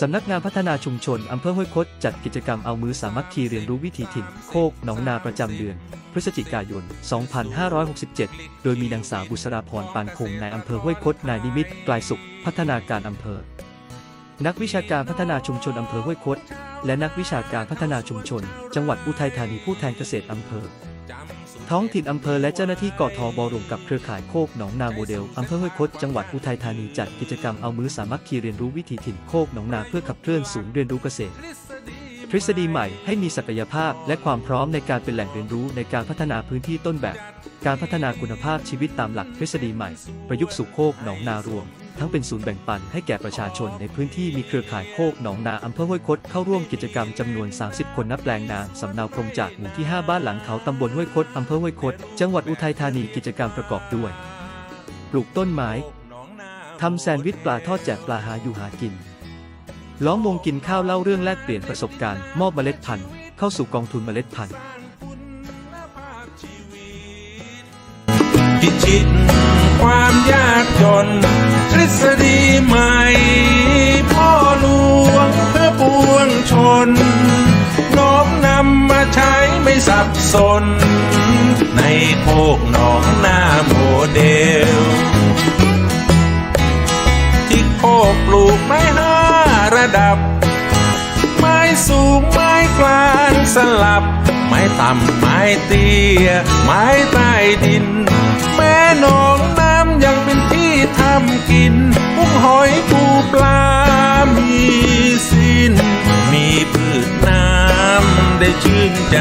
สำนักงานพัฒนาชุมชนอำเภอห้วยคดจัดกิจกรรมเอามือสามัคคีเรียนรู้วิถีถิ่น โคกหนองนาประจำเดือน พฤศจิกายน 2567 โดยมีนางสาวบุษราพรปานคงนายอำเภอห้วยคดนายนิมิตกลายสุข พัฒนาการอำเภอ นักวิชาการพัฒนาชุมชนอำเภอห้วยคดและนักวิชาการพัฒนาชุมชน จังหวัดอุทัยธานีผู้แทนเกษตรอำเภอ ท้องถิ่นอำเภอและเจ้าหน้าที่กทบรวมกับเครือข่ายโคกหนองนาโมเดลอำเภอห้วยคดจังหวัดอุทัยธานีจัดกิจกรรมเอามือสามัคคีเรียนรู้วิถีถิ่นโคกหนองนาเพื่อขับเคลื่อนศูนย์เรียนรู้เกษตร ทฤษฎีใหม่ให้มีศักยภาพและความพร้อมในการเป็นแหล่งเรียนรู้ในการพัฒนาพื้นที่ต้นแบบ การพัฒนาคุณภาพชีวิตตามหลักทฤษฎีใหม่ ประยุกต์สู่โคกหนองนารวม ทั้งเป็นศูนย์แบ่งปันให้แก่ประชาชนในพื้นที่มีเครือข่ายโคกหนองนาอำเภอห้วยคดเข้าร่วมกิจกรรมจำนวน 30 คนนับแปลงนาสำเนาพรมจากหมู่ที่ 5 บ้านหลังเขาตำบลห้วยคดอำเภอห้วยคดจังหวัดอุทัยธานีกิจกรรมประกอบด้วย ปลูกต้นไม้ทำแซนด์วิชปลาทอดแจกปลาหาอยู่หากิน ล้อมวงกินข้าวเล่าเรื่องแลกเปลี่ยนประสบการณ์มอบเมล็ดพันธุ์เข้าสู่กองทุนเมล็ดพันธุ์พิชิต บสน ในโคกหนองหน้าโมเดล ที่โคกปลูกไม้ห้าระดับ ไม้สูงไม้กลางสลับ ไม้ต่ำไม้เตี้ย ไม้ใต้ดิน แม่หนองน้ำยังเป็นที่ทำกิน ได้ชื่นใจ